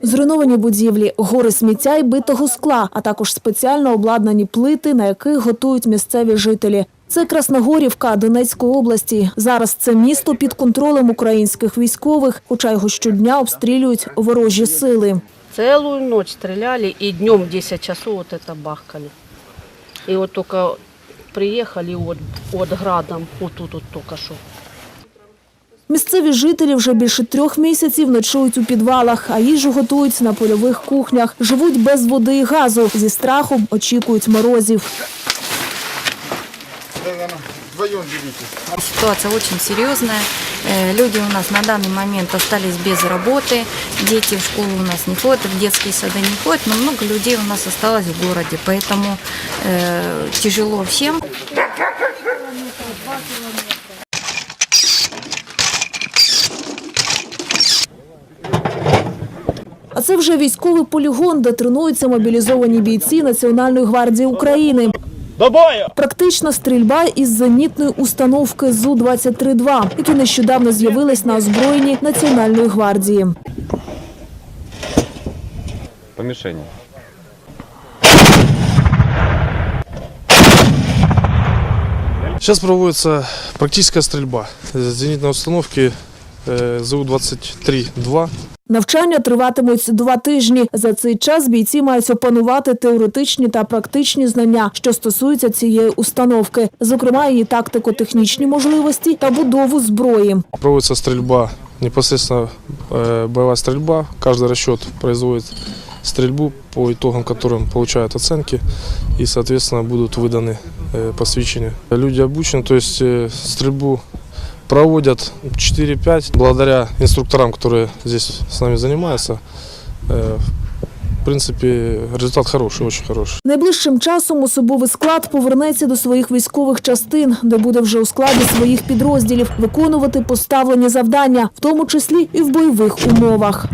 Зруйновані будівлі, гори сміття і битого скла, а також спеціально обладнані плити, на яких готують місцеві жителі. Це Красногорівка Донецької області. Зараз це місто під контролем українських військових, хоча його щодня обстрілюють ворожі сили. Целую ночь стреляли и днем в 10 часов вот это бахкали. И вот только приехали вот, вот градом, вот тут вот только что. Місцеві жителі вже більше трьох місяців ночують у підвалах, а їжу готують на польових кухнях. Живуть без води і газу. Зі страхом очікують морозів. Вдвоем берите. Ситуация очень серьезная. Э, Люди у нас на данный момент остались без работы. Дети в школу у нас не ходят, в детские сады не ходят, но много людей у нас осталось в городе. Поэтому э, тяжело всем. А це вже військовий полігон, де тренуються мобілізовані бійці Національної гвардії України. Практична стрільба із зенітної установки ЗУ-23-2, які нещодавно з'явились на озброєнні Національної гвардії. по мишени. Сейчас проводится практическая стрельба с зенитной установки ЗУ-23-2. Навчання триватимуть два тижні. За цей час бійці мають опанувати теоретичні та практичні знання, що стосуються цієї установки, зокрема її тактико-технічні можливості та будову зброї. Проводится стрельба, непосредственно э, боевая стрельба. Каждый расчет производит стрельбу, по итогам которым получают оценки и, соответственно, будут выданы э, посвящения. Люди обучены, то есть э, стрельбу проводят 4-5. Благодаря инструкторам, которые здесь с нами занимаются, э, в принципі, результат хороший, очень хороший. Найближчим часом особовий склад повернеться до своїх військових частин, де буде вже у складі своїх підрозділів виконувати поставлені завдання, в тому числі і в бойових умовах.